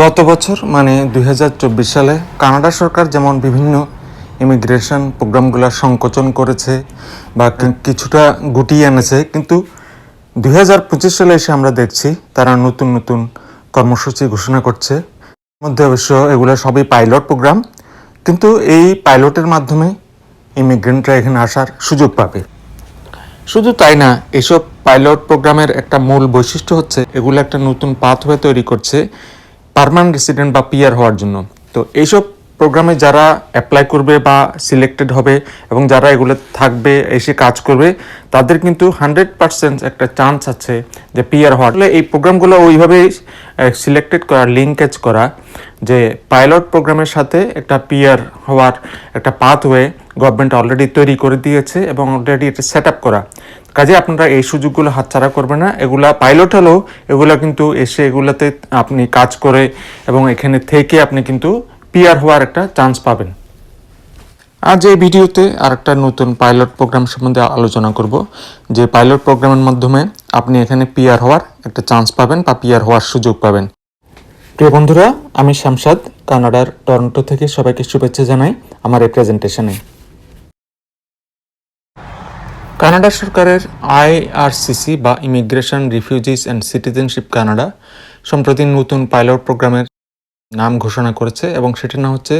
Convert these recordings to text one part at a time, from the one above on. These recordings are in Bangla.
গত বছর মানে দুই হাজার চব্বিশ সালে, কানাডা সরকার যেমন বিভিন্ন ইমিগ্রেশন প্রোগ্রামগুলো সংকোচন করেছে বা কিছুটা গুটিয়ে এনেছে, কিন্তু দুই হাজার পঁচিশ সালে এসে আমরা দেখছি তারা নতুন নতুন কর্মসূচি ঘোষণা করছে। মধ্যে অবশ্য এগুলো সবই পাইলট প্রোগ্রাম, কিন্তু এই পাইলটের মাধ্যমে ইমিগ্রেন্টরা এখানে আসার সুযোগ পাবে। শুধু তাই না, এসব পাইলট প্রোগ্রামের একটা মূল বৈশিষ্ট্য হচ্ছে, এগুলো একটা নতুন পাথওয়ে তৈরি করছে পার্মানেন্ট রেসিডেন্ট বা পিয়ার হওয়ার জন্য। তো এইসব প্রোগ্রামে যারা অ্যাপ্লাই করবে বা সিলেক্টেড হবে এবং যারা এগুলো থাকবে, এসে কাজ করবে, তাদের কিন্তু হান্ড্রেড পার্সেন্ট একটা চান্স আছে যে পিয়ার হওয়ার। ফলে এই প্রোগ্রামগুলো ওইভাবেই সিলেক্টেড করা লিঙ্কেজ করা যে পাইলট প্রোগ্রামের সাথে একটা পিয়ার হওয়ার একটা পাথওয়ে গভর্নমেন্ট অলরেডি তৈরি করে দিয়েছে এবং অলরেডি এটা সেট আপ করা। কাজে আপনারা এই সুযোগগুলো হাতছাড়া করবেন না। এগুলা পাইলট হলেও এগুলা কিন্তু এসে এগুলাতে আপনি কাজ করে এবং এখানে থেকে আপনি কিন্তু পিয়ার হওয়ার একটা চান্স পাবেন। আজ এই ভিডিওতে আরেকটা নতুন পাইলট প্রোগ্রাম সম্বন্ধে আলোচনা করব। যে পাইলট প্রোগ্রামের মাধ্যমে আপনি এখানে পিয়ার হওয়ার একটা চান্স পাবেন বা পিয়ার হওয়ার সুযোগ পাবেন। প্রিয় বন্ধুরা, আমি শামসাদ, কানাডার টরন্টো থেকে সবাইকে শুভেচ্ছা জানাই আমার এই প্রেজেন্টেশনে কানাডা সরকারের আইআরসিসি বা immigration refugees and citizenship Canada সম্প্রতি নতুন পাইলট প্রোগ্রামের নাম ঘোষণা করেছে এবং সেটির নাম হচ্ছে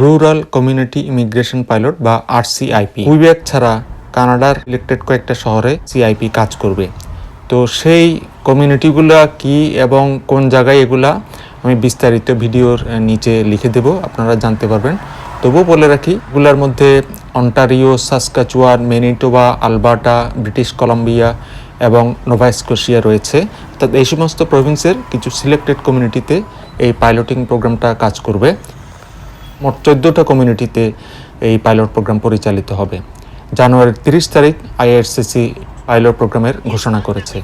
রুরাল কমিউনিটি ইমিগ্রেশন পাইলট বা আরসিআইপি কুইবেক ছাড়া কানাডার ইলেক্টেড কয়েকটা শহরে সিআইপি কাজ করবে। তো সেই কমিউনিটিগুলা কি এবং কোন জায়গায় এগুলা আমি বিস্তারিত ভিডিওর নিচে লিখে দেব, আপনারা জানতে পারবেন। তবুও বলে রাখি, এগুলার মধ্যে Ontario Saskatchewan Manitoba Alberta British Columbia এবং নোভা স্কোশিয়া রয়েছে। অর্থাৎ এই সমস্ত প্রভিন্সের কিছু সিলেক্টেড কমিউনিটিতে এই পাইলটিং প্রোগ্রামটা কাজ করবে। মোট চোদ্দোটা কমিউনিটিতে এই পাইলট প্রোগ্রাম পরিচালিত হবে। জানুয়ারির তিরিশ তারিখ আইআরসিসি পাইলট প্রোগ্রামের ঘোষণা করেছে।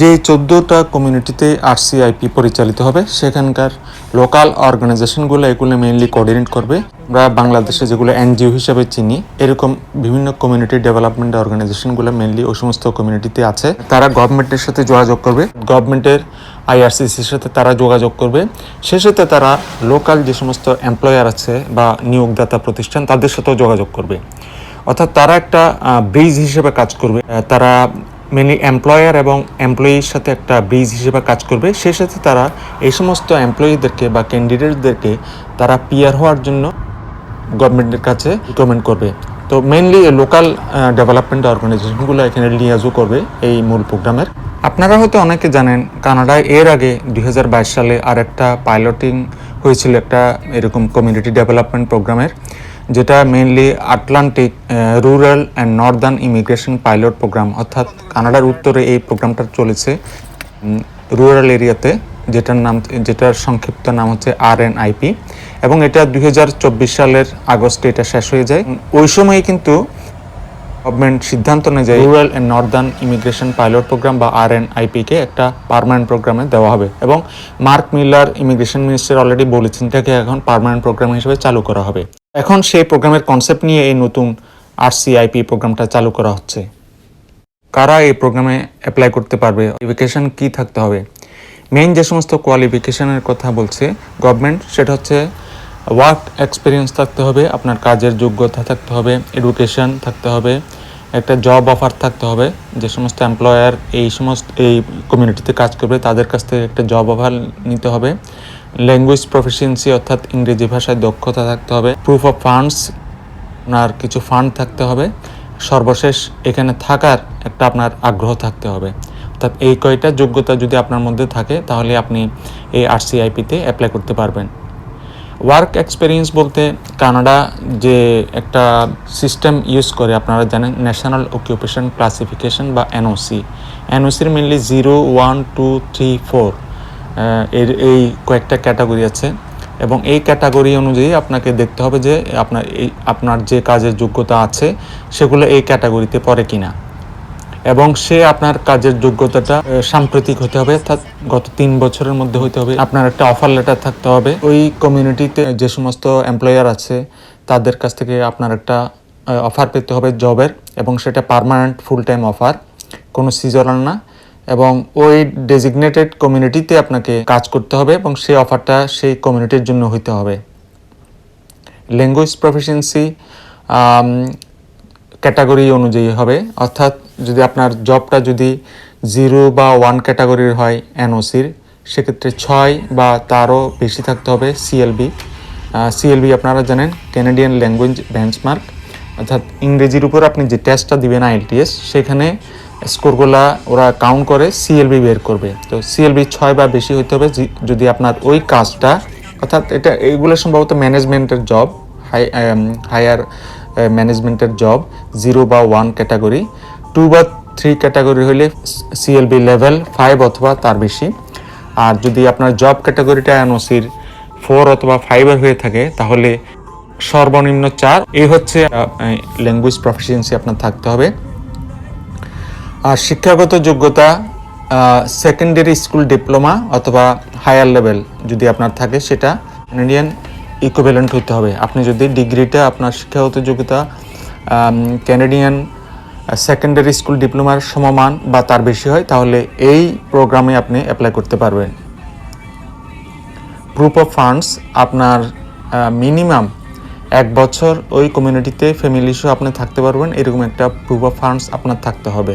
যে চোদ্দোটা কমিউনিটিতে আরসিআইপি পরিচালিত হবে, সেখানকার লোকাল অর্গানাইজেশনগুলো এগুলো মেইনলি কোঅর্ডিনেট করবে। আমরা বাংলাদেশে যেগুলো এনজিও হিসেবে চিনি, এরকম বিভিন্ন কমিউনিটি ডেভেলপমেন্ট অর্গানাইজেশনগুলো মেইনলি ওই সমস্ত কমিউনিটিতে আছে। তারা গভর্নমেন্টের সাথে যোগাযোগ করবে। গভর্নমেন্টের আইআরসিসির সাথে তারা যোগাযোগ করবে। সে সাথে তারা লোকাল যে সমস্ত এমপ্লয়ার আছে বা নিয়োগদাতা প্রতিষ্ঠান, তাদের সাথেও যোগাযোগ করবে। অর্থাৎ তারা একটা ব্রিজ হিসেবে কাজ করবে। তারা মেনলি এমপ্লয়ার এবং এমপ্লয়ির সাথে একটা ব্রিজ হিসেবে কাজ করবে। সেই সাথে তারা এই সমস্ত এমপ্লয়ীদেরকে বা ক্যান্ডিডেটদেরকে তারা পিয়ার হওয়ার জন্য গভর্নমেন্টের কাছে রিকমেন্ড করবে। তো মেনলি লোকাল ডেভেলপমেন্ট অর্গানাইজেশনগুলো এখানে লিয়াজও করবে এই মূল প্রোগ্রামের আপনারা হয়তো অনেকে জানেন, কানাডায় এর আগে দুই হাজার বাইশ সালে আর একটা পাইলটিং হয়েছিল একটা এরকম কমিউনিটি ডেভেলপমেন্ট প্রোগ্রামের যেটা mainly Atlantic rural and northern immigration pilot program অর্থাৎ কানাডার উত্তরে এই প্রোগ্রামটা চলেছে রুরাল এরিয়াতে যেটার নাম, যেটার সংক্ষিপ্ত নাম হচ্ছে আর এন আইপি এবং এটা দু হাজার চব্বিশ সালের আগস্টে এটা শেষ হয়ে যায়। ওই সময়ে কিন্তু গভর্নমেন্ট সিদ্ধান্ত অনুযায়ী rural and northern immigration pilot program বা আর এন আইপিকে একটা পার্মানেন্ট প্রোগ্রামে দেওয়া হবে এবং Mark Miller immigration minister already বলেছেন এটাকে এখন পার্মানেন্ট প্রোগ্রাম হিসেবে চালু করা হবে। এখন সেই প্রোগ্রামের কনসেপ্ট নিয়ে এই নতুন আর আরসিআইপি প্রোগ্রামটা চালু করা হচ্ছে। কারা এই প্রোগ্রামে অ্যাপ্লাই করতে পারবে? কোয়ালিফিকেশন কি থাকতে হবে? মেইন যে সমস্ত কোয়ালিফিকেশনের কথা বলছে গভর্নমেন্ট সেটা হচ্ছে ওয়ার্ক এক্সপিরিয়েন্স থাকতে হবে, আপনার কাজের যোগ্যতা থাকতে হবে এডুকেশন থাকতে হবে, একটা জব অফার থাকতে হবে, যে সমস্ত এমপ্লয়ার এই সমস্ত, এই কমিউনিটিতে কাজ করবে, তাদের কাছ থেকে একটা জব অফার নিতে হবে। ল্যাঙ্গুয়েজ প্রফিসিয়েন্সি অর্থাৎ ইংরেজি ভাষায় দক্ষতা থাকতে হবে প্রুফ অফ ফান্ডস আপনার কিছু ফান্ড থাকতে হবে, সর্বশেষ এখানে থাকার একটা আপনার আগ্রহ থাকতে হবে। অর্থাৎ এই কয়টা যোগ্যতা যদি আপনার মধ্যে থাকে, তাহলে আপনি এই আরসিআইপিতে অ্যাপ্লাই করতে পারবেন। ওয়ার্ক এক্সপিরিয়েন্স বলতে কানাডা যে একটা সিস্টেম ইউজ করে, আপনারা জানেন ন্যাশনাল অকুপেশন ক্লাসিফিকেশন বা NOC এনওসির mainly zero one two three four এর এই কয়েকটা ক্যাটাগরি আছে। এবং এই ক্যাটাগরি অনুযায়ী আপনাকে দেখতে হবে যে আপনার এই, আপনার যে কাজের যোগ্যতা আছে, সেগুলো এই ক্যাটাগরিতে পড়ে কিনা। এবং সে আপনার কাজের যোগ্যতাটা সাম্প্রতিক হতে হবে, অর্থাৎ গত তিন বছরের মধ্যে হতে হবে। আপনার একটা অফার লেটার থাকতে হবে। ওই কমিউনিটিতে যে সমস্ত এমপ্লয়ার আছে, তাদের কাছ থেকে আপনার একটা অফার পেতে হবে জবের এবং সেটা পার্মানেন্ট ফুল টাইম অফার কোনো সিজনাল না, এবং ওই ডেজিগনেটেড কমিউনিটিতে আপনাকে কাজ করতে হবে, এবং সেই অফারটা সেই কমিউনিটির জন্য হইতে হবে। ল্যাঙ্গুয়েজ প্রফিসিয়েন্সি ক্যাটাগরি অনুযায়ী হবে, অর্থাৎ যদি আপনার জবটা যদি জিরো বা ওয়ান ক্যাটাগরির হয় এনওসির সেক্ষেত্রে ছয় বা তারও বেশি থাকতে হবে সিএলবি সিএলবি আপনারা জানেন ক্যানাডিয়ান ল্যাঙ্গুয়েজ বেঞ্চমার্ক অর্থাৎ ইংরেজির উপর আপনি যে টেস্টটা দিবেন আইএলটিএস সেখানে স্কোরগুলা ওরা কাউন্ট করে সিএলবি বের করবে। তো সিএলবি ছয় বা বেশি হতে হবে যদি আপনার ওই কাজটা, অর্থাৎ এটা এইগুলো সম্ভবত ম্যানেজমেন্টের জব হাই হায়ার ম্যানেজমেন্টের জব জিরো বা ওয়ান ক্যাটাগরি টু বা থ্রি ক্যাটাগরি হলে সিএলবি লেভেল ফাইভ অথবা তার বেশি। আর যদি আপনার জব ক্যাটাগরিটা এনওসির ফোর অথবা ফাইভের হয়ে থাকে, তাহলে সর্বনিম্ন চার। এই হচ্ছে ল্যাঙ্গুয়েজ প্রফিসিয়েন্সি আপনার থাকতে হবে। আর শিক্ষাগত যোগ্যতা সেকেন্ডারি স্কুল ডিপ্লোমা অথবা হায়ার লেভেল যদি আপনার থাকে, সেটা ইন্ডিয়ান ইকুইভ্যালেন্ট হতে হবে। আপনি যদি ডিগ্রিটা আপনার শিক্ষাগত যোগ্যতা ক্যানাডিয়ান সেকেন্ডারি স্কুল ডিপ্লোমার সমমান বা তার বেশি হয়, তাহলে এই প্রোগ্রামে আপনি অ্যাপ্লাই করতে পারবেন। প্রুফ অফ ফান্ডস আপনার মিনিমাম এক বছর ওই কমিউনিটিতে ফ্যামিলি সহ আপনি থাকতে পারবেন, এরকম একটা প্রুফ অফ ফান্ডস আপনার থাকতে হবে।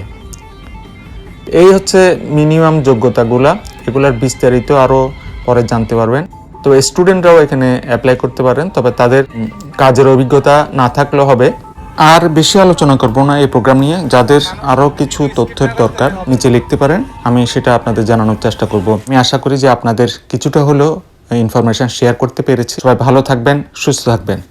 এই হচ্ছে মিনিমাম যোগ্যতাগুলা, এগুলার বিস্তারিত আরও পরে জানতে পারবেন। তো স্টুডেন্টরাও এখানে অ্যাপ্লাই করতে পারেন, তবে তাদের কাজের অভিজ্ঞতা না থাকলেও হবে। আর বেশি আলোচনা করব না এই প্রোগ্রাম নিয়ে। যাদের আরও কিছু তথ্যের দরকার, নিচে লিখতে পারেন। আমি সেটা আপনাদের জানানোর চেষ্টা করব। আমি আশা করি যে আপনাদের কিছুটা হলেও ইনফরমেশন শেয়ার করতে পেরেছি। সবাই ভালো থাকবেন, সুস্থ থাকবেন।